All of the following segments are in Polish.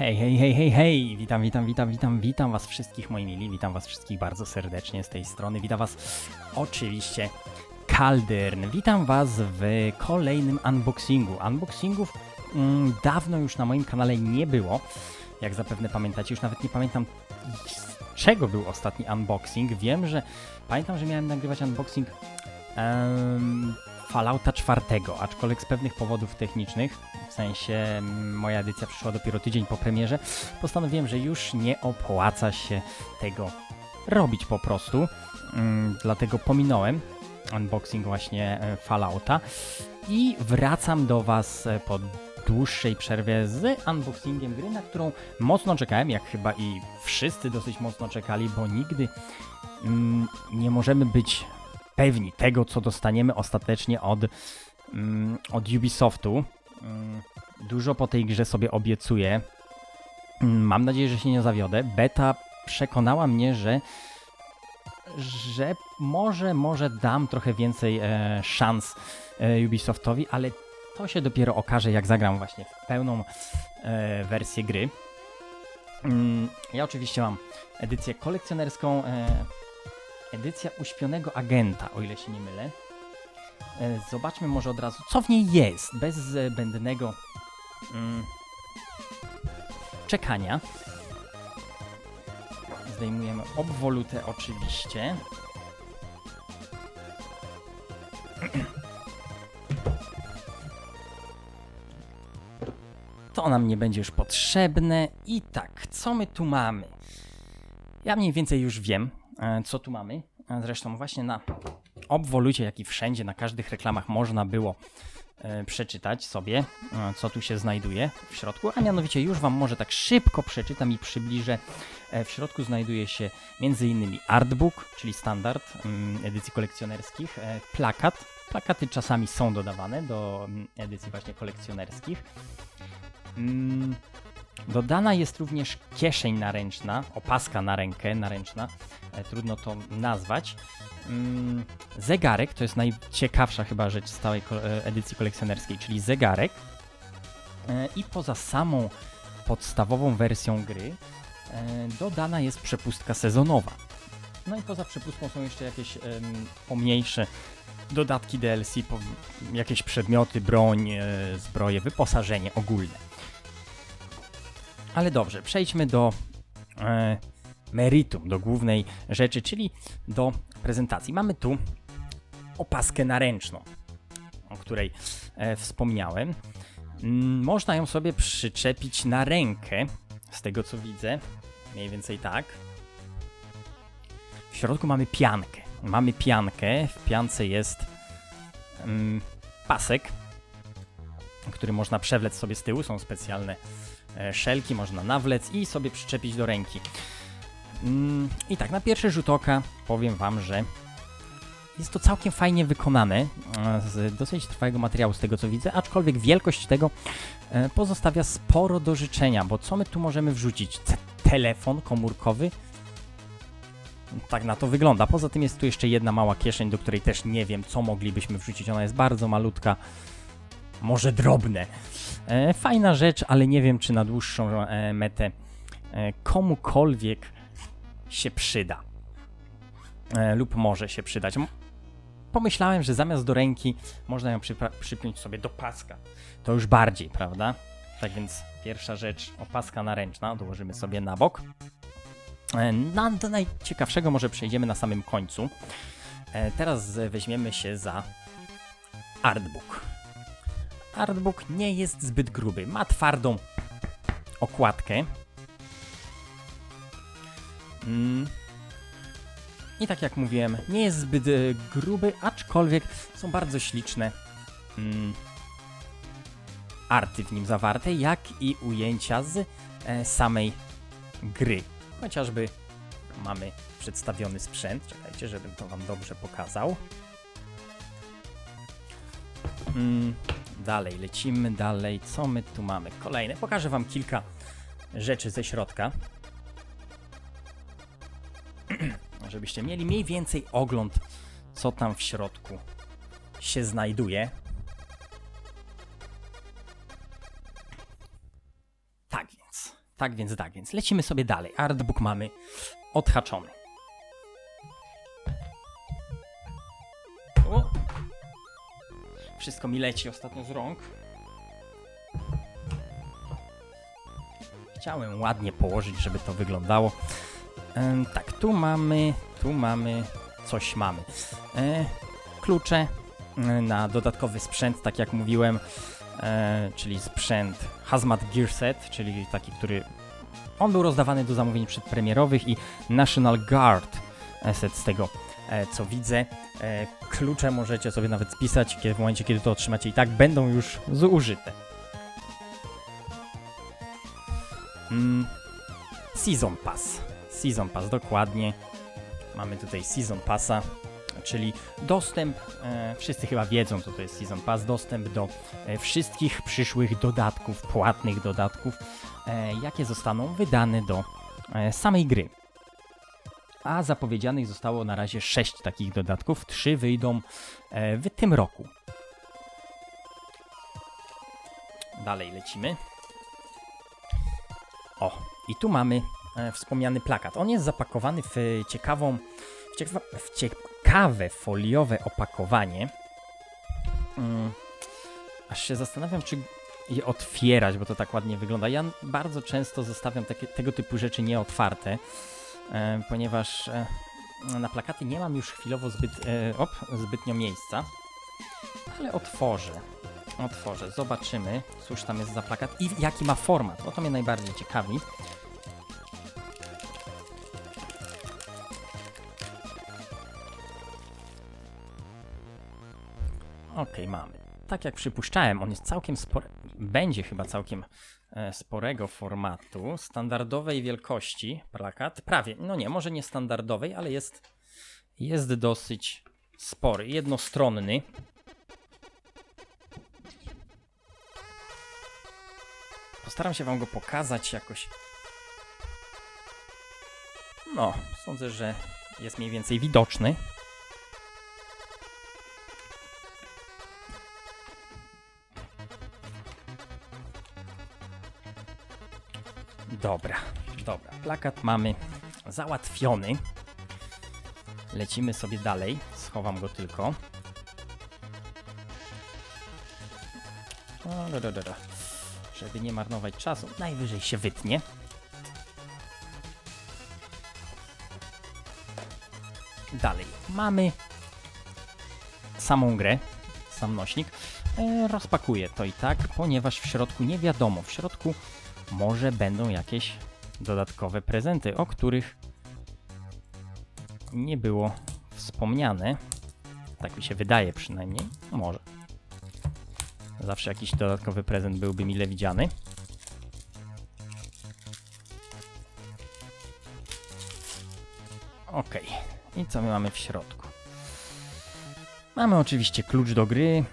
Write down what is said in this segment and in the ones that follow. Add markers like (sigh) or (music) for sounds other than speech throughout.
Hej, hej, hej, hej, hej! Witam, witam, witam, witam, witam was wszystkich, moi mili. Witam was wszystkich bardzo serdecznie z tej strony. Witam was oczywiście Kaldern. Witam was w kolejnym unboxingu. Unboxingów mm, dawno już na moim kanale nie było. Jak zapewne pamiętacie, już nawet nie pamiętam z czego był ostatni unboxing. Wiem, że pamiętam, że miałem nagrywać unboxing em, Fallouta 4, aczkolwiek z pewnych powodów technicznych, w sensie mm, moja edycja przyszła dopiero tydzień po premierze, postanowiłem, że już nie opłaca się tego robić po prostu. Mm, dlatego pominąłem unboxing właśnie e, Fallouta i wracam do Was e, po dłuższej przerwie z unboxingiem gry, na którą mocno czekałem, jak chyba i wszyscy dosyć mocno czekali, bo nigdy mm, nie możemy być pewni tego, co dostaniemy ostatecznie od, mm, od Ubisoftu. Mm, Dużo po tej grze sobie obiecuję. Mm, Mam nadzieję, że się nie zawiodę. Beta przekonała mnie, że że może, może dam trochę więcej e, szans e, Ubisoftowi, ale to się dopiero okaże, jak zagram właśnie w pełną e, wersję gry. Mm, Ja oczywiście mam edycję kolekcjonerską, e, edycja uśpionego agenta, o ile się nie mylę. E, Zobaczmy może od razu, co w niej jest, bez zbędnego mm, czekania. Zdejmujemy obwolutę oczywiście. To nam nie będzie już potrzebne. I tak, co my tu mamy? Ja mniej więcej już wiem, co tu mamy. E, Zresztą właśnie na obwolucie, jak i wszędzie, na każdych reklamach można było e, przeczytać sobie, e, co tu się znajduje w środku, a mianowicie już Wam może tak szybko przeczytam i przybliżę. E, W środku znajduje się m.in. artbook, czyli standard mm, edycji kolekcjonerskich, e, plakat. Plakaty czasami są dodawane do mm, edycji właśnie kolekcjonerskich. Dodana jest również kieszeń naręczna, opaska na rękę naręczna, e, trudno to nazwać. Mm, zegarek to jest najciekawsza chyba rzecz z całej e, edycji kolekcjonerskiej, czyli zegarek. E, I poza samą podstawową wersją gry dodana jest przepustka sezonowa. No i poza przepustką są jeszcze jakieś pomniejsze dodatki DLC, jakieś przedmioty, broń, zbroje, wyposażenie ogólne. Ale dobrze, przejdźmy do e, meritum, do głównej rzeczy, czyli do prezentacji. Mamy tu opaskę naręczną, o której e, wspomniałem. Mm, Można ją sobie przyczepić na rękę, z tego co widzę, mniej więcej tak. W środku mamy piankę. Mamy piankę, w piance jest mm, pasek, który można przewlec sobie z tyłu, są specjalne e, szelki, można nawlec i sobie przyczepić do ręki. Mm, I tak, na pierwszy rzut oka powiem Wam, że jest to całkiem fajnie wykonane, e, z dosyć trwałego materiału z tego co widzę, aczkolwiek wielkość tego e, pozostawia sporo do życzenia, bo co my tu możemy wrzucić? C- telefon komórkowy? Tak na to wygląda. Poza tym jest tu jeszcze jedna mała kieszeń, do której też nie wiem, co moglibyśmy wrzucić. Ona jest bardzo malutka, może drobne. E, fajna rzecz, ale nie wiem, czy na dłuższą e, metę e, komukolwiek się przyda. Lub może się przydać. Pomyślałem, że zamiast do ręki można ją przypiąć sobie do paska. To już bardziej, prawda? Tak więc pierwsza rzecz, opaska naręczna, dołożymy sobie na bok. Na, do najciekawszego może przejdziemy na samym końcu. Teraz weźmiemy się za artbook. Artbook nie jest zbyt gruby, ma twardą okładkę. Mm. I tak jak mówiłem, nie jest zbyt e, gruby, aczkolwiek są bardzo śliczne mm, arty w nim zawarte, jak i ujęcia z e, samej gry. Chociażby mamy przedstawiony sprzęt. Czekajcie, żebym to Wam dobrze pokazał. Mm, dalej, lecimy dalej. Co my tu mamy? Kolejne. Pokażę Wam kilka rzeczy ze środka. (clears throat) Żebyście mieli mniej więcej ogląd, co tam w środku się znajduje. Tak więc, Tak więc, tak więc, lecimy sobie dalej. Artbook mamy odhaczony. Wszystko mi leci ostatnio z rąk. Chciałem ładnie położyć, żeby to wyglądało. Tak, tu mamy, tu mamy, coś mamy. E, klucze e, na dodatkowy sprzęt, tak jak mówiłem, e, czyli sprzęt Hazmat Gear Set, czyli taki, który on był rozdawany do zamówień przedpremierowych i National Guard set z tego, co widzę. E, klucze możecie sobie nawet spisać, w momencie, kiedy to otrzymacie i tak będą już zużyte. Mm, Season Pass. Season Pass, dokładnie. Mamy tutaj Season Passa, czyli dostęp, e, wszyscy chyba wiedzą co to jest Season Pass, dostęp do e, wszystkich przyszłych dodatków, płatnych dodatków, e, jakie zostaną wydane do e, samej gry. A zapowiedzianych zostało na razie 6 takich dodatków, 3 wyjdą e, w tym roku. Dalej lecimy. O, i tu mamy e, wspomniany plakat. On jest zapakowany w ciekawą, w, ciekawa, w ciekawe foliowe opakowanie. Mm, aż się zastanawiam, czy je otwierać, bo to tak ładnie wygląda. Ja bardzo często zostawiam takie, tego typu rzeczy nieotwarte, ponieważ e, na plakaty nie mam już chwilowo zbyt, e, op, zbytnio miejsca. Ale otworzę. Otworzę, zobaczymy, cóż tam jest za plakat i jaki ma format, bo to mnie najbardziej ciekawi. Okej, mamy. Tak jak przypuszczałem, on jest całkiem spory, będzie chyba całkiem e, sporego formatu, standardowej wielkości plakat, prawie, no nie, może nie standardowej, ale jest, jest dosyć spory, jednostronny. Postaram się wam go pokazać jakoś. No, sądzę, że jest mniej więcej widoczny. Dobra, dobra. Plakat mamy załatwiony. Lecimy sobie dalej. Schowam go tylko. O, da, da, da, da. Żeby nie marnować czasu, najwyżej się wytnie. Dalej. Mamy samą grę, sam nośnik. E, rozpakuję to i tak, ponieważ w środku nie wiadomo. W środku może będą jakieś dodatkowe prezenty, o których nie było wspomniane. Tak mi się wydaje przynajmniej. Może. Zawsze jakiś dodatkowy prezent byłby mile widziany. Ok. I co my mamy w środku? Mamy oczywiście klucz do gry.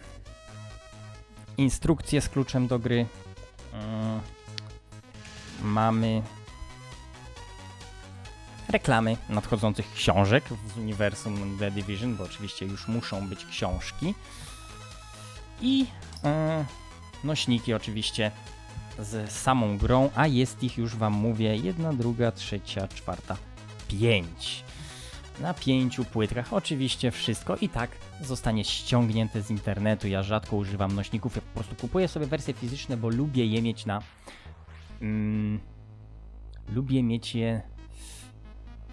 Instrukcję z kluczem do gry. Mamy reklamy nadchodzących książek z uniwersum The Division, bo oczywiście już muszą być książki. I e, nośniki oczywiście z samą grą, a jest ich już wam mówię jedna, druga, trzecia, czwarta, pięć. Na pięciu płytkach oczywiście wszystko i tak zostanie ściągnięte z internetu. Ja rzadko używam nośników, ja po prostu kupuję sobie wersje fizyczne, bo lubię je mieć na... Mm, lubię mieć je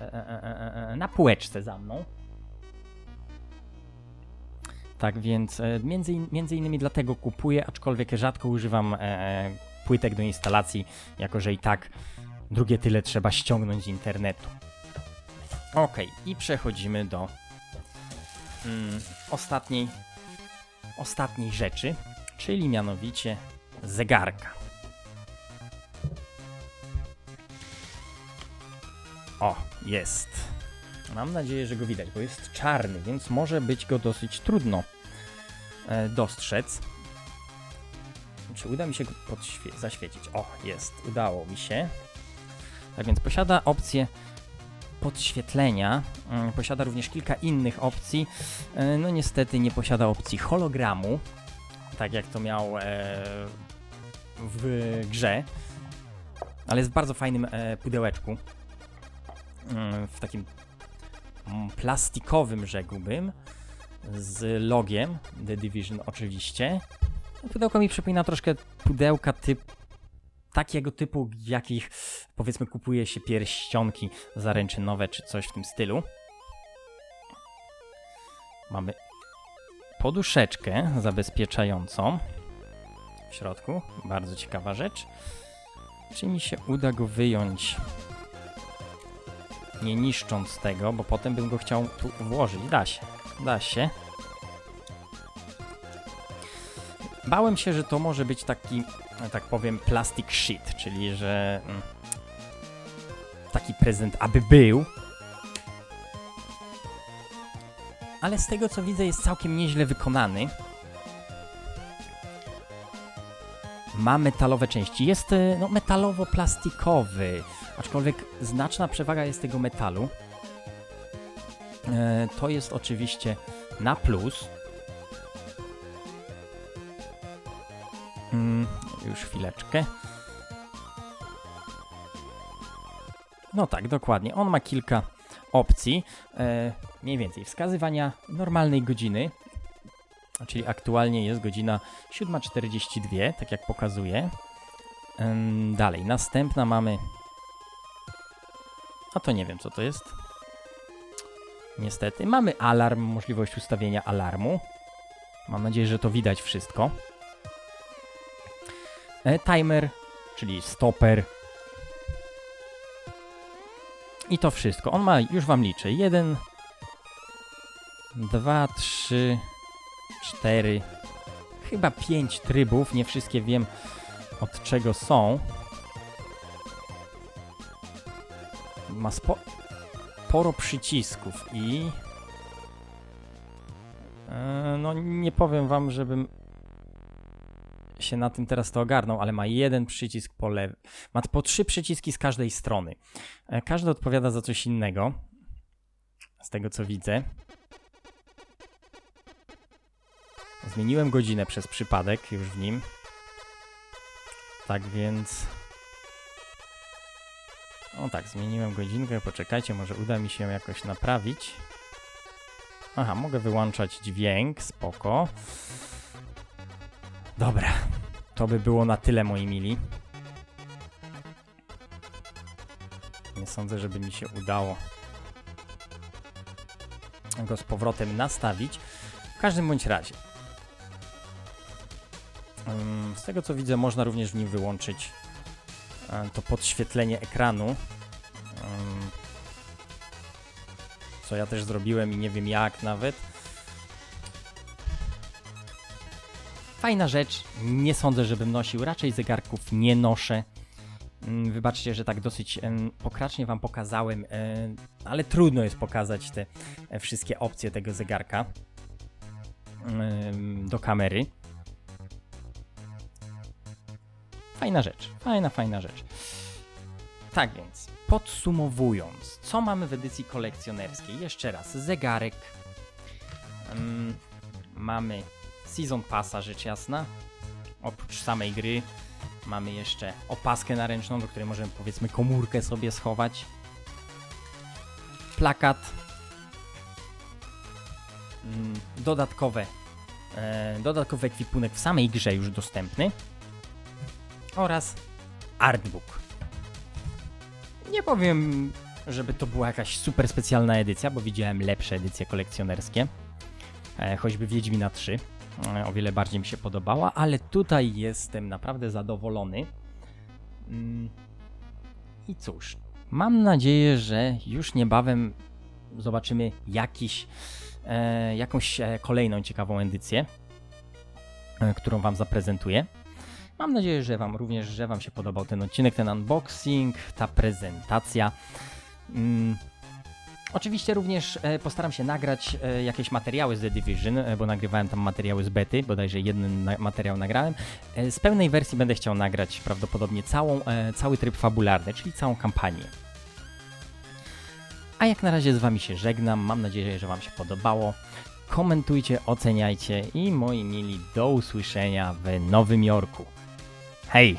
e, e, e, na półeczce za mną. Tak więc między, między innymi dlatego kupuję, aczkolwiek rzadko używam płytek do instalacji, jako że i tak drugie tyle trzeba ściągnąć z internetu. Ok, i przechodzimy do mm, ostatniej, ostatniej rzeczy, czyli mianowicie zegarka. O, jest. Mam nadzieję, że go widać, bo jest czarny, więc może być go dosyć trudno e, dostrzec. Czy uda mi się go zaświecić? O, jest, udało mi się. Tak więc posiada opcję podświetlenia. Mm, Posiada również kilka innych opcji. E, No niestety nie posiada opcji hologramu, tak jak to miał e, w grze. ale jest w bardzo fajnym pudełeczku. Mm, w takim mm, plastikowym, rzekłbym, z logiem The Division oczywiście. Pudełko mi przypomina troszkę pudełka typ, takiego typu, jakich powiedzmy kupuje się pierścionki zaręczynowe czy coś w tym stylu. Mamy poduszeczkę zabezpieczającą w środku. Bardzo ciekawa rzecz. Czy mi się uda go wyjąć nie niszcząc tego, bo potem bym go chciał tu włożyć. Da się, da się. Bałem się, że to może być taki, tak powiem, plastic shit, czyli że mm, taki prezent aby był. Ale z tego co widzę jest całkiem nieźle wykonany. Ma metalowe części. Jest e, no, metalowo-plastikowy, aczkolwiek znaczna przewaga jest tego metalu. E, to jest oczywiście na plus. Mm, już chwileczkę. No tak, dokładnie. On ma kilka opcji. E, mniej więcej wskazywania normalnej godziny, czyli aktualnie jest godzina 7.42, tak jak pokazuje. Dalej, następna mamy. A to nie wiem, co to jest. Niestety. Mamy alarm, możliwość ustawienia alarmu. Mam nadzieję, że to widać wszystko. E, timer, czyli stoper. I to wszystko. On ma, już wam liczę. Jeden, dwa, trzy, cztery, chyba pięć trybów. Nie wszystkie wiem od czego są. Ma spo sporo przycisków i... E, no nie powiem wam, żebym się na tym teraz to ogarnął, ale ma jeden przycisk po lewej. Ma po trzy przyciski z każdej strony. E, Każdy odpowiada za coś innego. Z tego co widzę. Zmieniłem godzinę przez przypadek już w nim. Tak więc. O tak, zmieniłem godzinkę. Poczekajcie, może uda mi się jakoś naprawić. Aha, mogę wyłączać dźwięk, spoko. Dobra, to by było na tyle, moi mili. Nie sądzę, żeby mi się udało go z powrotem nastawić. W każdym bądź razie. Ym, Z tego co widzę, można również w nim wyłączyć e, to podświetlenie ekranu. Ym, Co ja też zrobiłem i nie wiem jak nawet. Fajna rzecz. Nie sądzę, żebym nosił. Raczej zegarków nie noszę. Ym, Wybaczcie, że tak dosyć pokracznie Wam pokazałem, em, ale trudno jest pokazać te e, wszystkie opcje tego zegarka do kamery. Fajna rzecz, fajna, fajna rzecz. Tak więc, podsumowując, co mamy w edycji kolekcjonerskiej? Jeszcze raz, zegarek. Ym, mamy Season Passa, rzecz jasna. Oprócz samej gry mamy jeszcze opaskę naręczną, do której możemy powiedzmy komórkę sobie schować. Plakat. Ym, dodatkowe, e, dodatkowy ekwipunek w samej grze już dostępny oraz artbook. Nie powiem, żeby to była jakaś super specjalna edycja, bo widziałem lepsze edycje kolekcjonerskie. E, choćby Wiedźmina 3. E, o wiele bardziej mi się podobała, ale tutaj jestem naprawdę zadowolony. Mm. I cóż, mam nadzieję, że już niebawem zobaczymy jakiś, e, jakąś kolejną ciekawą edycję, którą Wam zaprezentuję. Mam nadzieję, że Wam również, że Wam się podobał ten odcinek, ten unboxing, ta prezentacja. Mm. Oczywiście również e, postaram się nagrać e, jakieś materiały z The Division, e, bo nagrywałem tam materiały z bety, bodajże jeden materiał nagrałem. Z pełnej wersji będę chciał nagrać prawdopodobnie całą, cały tryb fabularny, czyli całą kampanię. A jak na razie z Wami się żegnam, mam nadzieję, że Wam się podobało. Komentujcie, oceniajcie i moi mili do usłyszenia w Nowym Jorku. Hej!